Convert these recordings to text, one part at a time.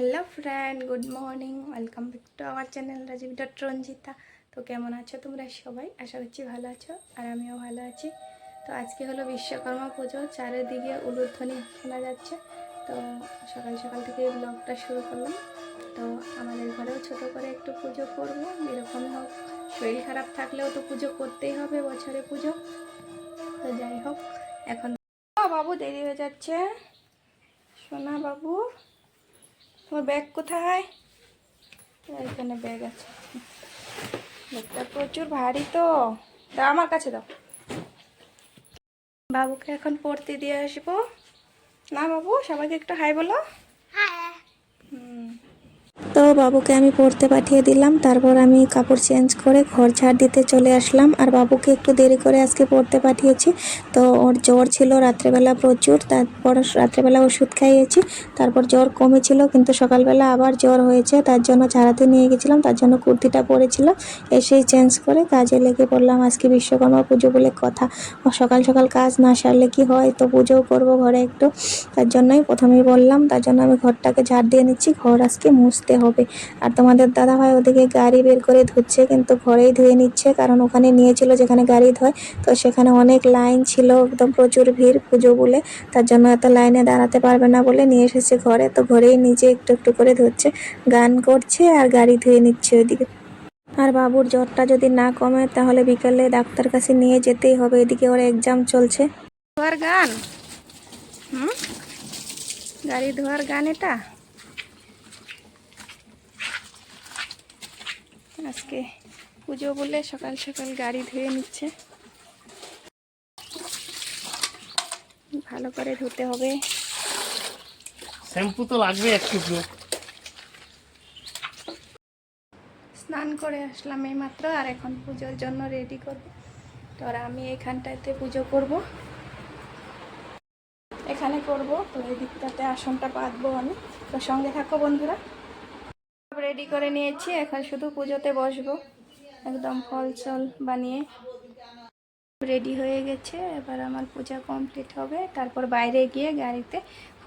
Hello friend good morning welcome back to our channel Rajib dot Ranjita তো কেমন আছো তোমরা সবাই? আশা করছি ভালো আছো, আর আমিও ভালো আছি। তো আজকে হলো বিশ্বকর্মা পুজো, চারিদিকে উলুধ্বনি শোনা যাচ্ছে। তো সকাল সকাল থেকে ব্লগটা শুরু করলাম। তো আমাদের ঘরেও ছোট করে একটু পুজো করব। এরকম হোক, শরীর খারাপ থাকলেও তো পুজো করতেই হবে, বছরে পুজো। তো যাই হোক, এখন বাবু দেরি হয়ে যাচ্ছে। সোনা বাবু তোমার ব্যাগ কোথায়? এখানে ব্যাগ আছে। ব্যাগটা প্রচুর ভারী তো। দাও আমার কাছে দাও। বাবুকে এখন পড়তে দিয়ে আসব। না বাবু, সবাইকে একটু হাই বলো। তো বাবুকে আমি পড়তে পাঠিয়ে দিলাম। তারপর আমি কাপড় চেঞ্জ করে ঘর ঝাড় দিতে চলে আসলাম। আর বাবুকে একটু দেরি করে আজকে পড়তে পাঠিয়েছি। তো ওর জ্বর ছিল রাত্রেবেলা প্রচুর। তারপর রাত্রেবেলা ওষুধ খাইয়েছি। তারপর জ্বর কমেছিল, কিন্তু সকালবেলা আবার জ্বর হয়েছে। তার জন্য ছাড়াতে নিয়ে গেছিলাম। তার জন্য কুর্তিটা পরেছিল। এসেই চেঞ্জ করে কাজে লেগে পড়লাম। আজকে বিশ্বকর্মা পুজো বলে কথা। সকাল সকাল কাজ না সারলে কি হয়? তো পুজোও করব ঘরে একটু। তার জন্যই প্রথমেই বললাম। তার জন্য আমি ঘরটাকে ঝাড় দিয়ে নিচ্ছি। ঘর আজকে মুছতে হবে। আর তোমাদের দাদাভাই ওদিকে গাড়ি বের করে ধুচ্ছে, কিন্তু ঘরেই ধুয়ে নিচ্ছে, কারণ ওখানে নিয়েছিল যেখানে গাড়ি ধোয়, তো সেখানে অনেক লাইন ছিল, একদম প্রচুর ভিড় পুজো বলে, তার জন্য এত লাইনে দাঁড়াতে পারবে না বলে নিয়ে এসেছে ঘরে, তো ঘরেই নিজে একটু একটু করে ধুচ্ছে, গান করছে আর গাড়ি ধুয়ে নিচ্ছে ওইদিকে। আর বাবুর জ্বরটা যদি না কমে, তাহলে বিকালে ডাক্তার কাছে নিয়ে যেতেই হবে, এদিকে ওর এক্সাম চলছে। ধোয়ার গান? গাড়ি ধোয়ার গান এটা? আজকে পুজো বলে সকাল সকাল গাড়ি ধুয়ে নিচ্ছে। ভালো করে ধুতে হবে। শ্যাম্পু তো লাগবে একটু স্নান করে আসলাম এই মাত্র আর এখন পুজোর জন্য রেডি করব। তো আর আমি এখানটাতে পুজো করব। এখানে করব তো এই দিকটাতে আসনটা পাতবো আমি। তো সঙ্গে থাকো বন্ধুরা। রেডি করে নিয়েছি, এখন শুধু পুজোতে বসবো। একদম ফল চল বানিয়ে রেডি হয়ে গেছে, এবার আমার পূজা কমপ্লিট হবে। তারপর বাইরে গিয়ে গাড়িতে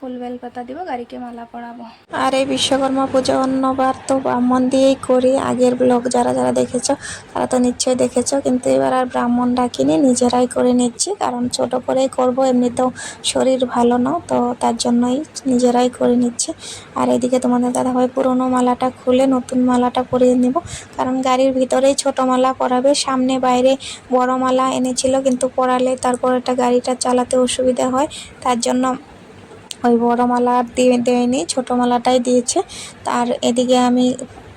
ফুল বেল পাতা দিব, গাড়িকে মালা পরাবো। আর এই বিশ্বকর্মা পুজো অন্যবার তো ব্রাহ্মণ দিয়েই করি। আগের ব্লগ যারা যারা দেখেছ, তারা তো নিশ্চয়ই দেখেছ, কিন্তু এবার আর ব্রাহ্মণ ডাকিনি নিজেরাই করে নিচ্ছি, কারণ ছোট করেই করব, এমনিতেও শরীর ভালো না, তো তার জন্যই নিজেরাই করে নিচ্ছি। আর এদিকে তোমাদের দাদাভাই পুরোনো মালাটা খুলে নতুন মালাটা পরিয়ে নেব, কারণ গাড়ির ভিতরেই ছোট মালা পরাবে। সামনে বাইরে বড় মালা এনেছিল, কিন্তু পরালে তারপর এটা গাড়িটা চালাতে অসুবিধা হয়, তার জন্য ওই বড় মালা দিয়ে দেয়নি ছোটো মালাটাই দিয়েছে। তার এদিকে আমি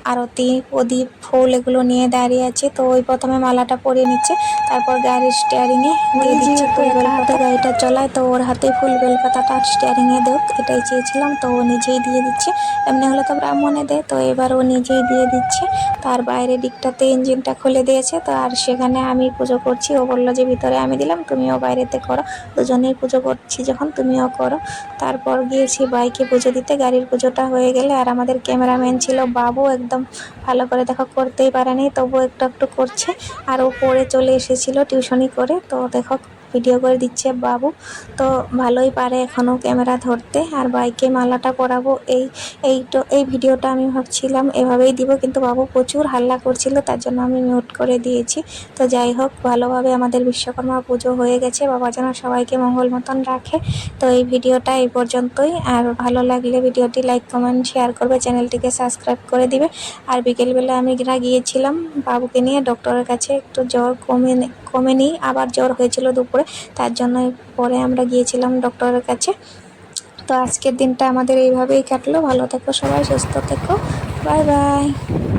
আরতি প্রদীপ ফুল এগুলো নিয়ে দাঁড়িয়ে আছে। তো ওই প্রথমে মালাটা পরিয়ে নিচ্ছে। তারপর গাড়ির স্টিয়ারিংয়ে দিয়ে দিচ্ছে। তো এবার হাতে গাড়িটা চলায় তো ওর হাতে ফুল বেলপাতাটা স্টিয়ারিংয়ে দেখ এটাই চেয়েছিলাম। তো ও নিজেই দিয়ে দিচ্ছে। এমনি হলে তো ব্রাহ্মণে দেয়। তো এবার ও নিজেই দিয়ে দিচ্ছে। তার বাইরে দিকটাতে ইঞ্জিনটা খুলে দিয়েছে। তো আর সেখানে আমি পুজো করছি। ও বলল যে ভিতরে আমি দিলাম তুমিও বাইরেতে করো। দুজনেই পুজো করছি যখন তুমিও করো। তারপর গিয়েছি বাইকে পুজো দিতে। গাড়ির পুজোটা হয়ে গেলে আর আমাদের ক্যামেরাম্যান ছিল বাবু একদম ভালো করে দেখো করতেই পারেনি তবু একটু একটু করছে। আর ও পড়ে চলে এসেছিল টিউশনি করে, তো দেখো ভিডিও করে দিচ্ছে বাবু। তো ভালোই পারে এখনও ক্যামেরা ধরতে। আর বাইকে মালাটা পরাবো, এই এই তো, এই ভিডিওটা আমি ভাবছিলাম এভাবেই দিব, কিন্তু বাবু প্রচুর হাল্লা করছিল, তার জন্য আমি মিউট করে দিয়েছি। তো যাই হোক, ভালোভাবে আমাদের বিশ্বকর্মা পুজো হয়ে গেছে। বাবা যেন সবাইকে মঙ্গল মতন রাখে। তো এই ভিডিওটা এই পর্যন্তই। আর ভালো লাগলে ভিডিওটি লাইক কমেন্ট শেয়ার করবে। চ্যানেলটিকে সাবস্ক্রাইব করে দিবে। আর বিকেলবেলা আমি গিয়েছিলাম, বাবুকে নিয়ে ডক্টরের কাছে একটু জ্বর কমে কমেনি আবার জ্বর হয়েছিল দুপুরে। তার জন্য পরে আমরা গিয়েছিলাম ডক্টরের কাছে। তো আজকের দিনটা আমাদের এইভাবেই কাটলো। ভালো থেকো সবাই, সুস্থ থেকো। Bye bye.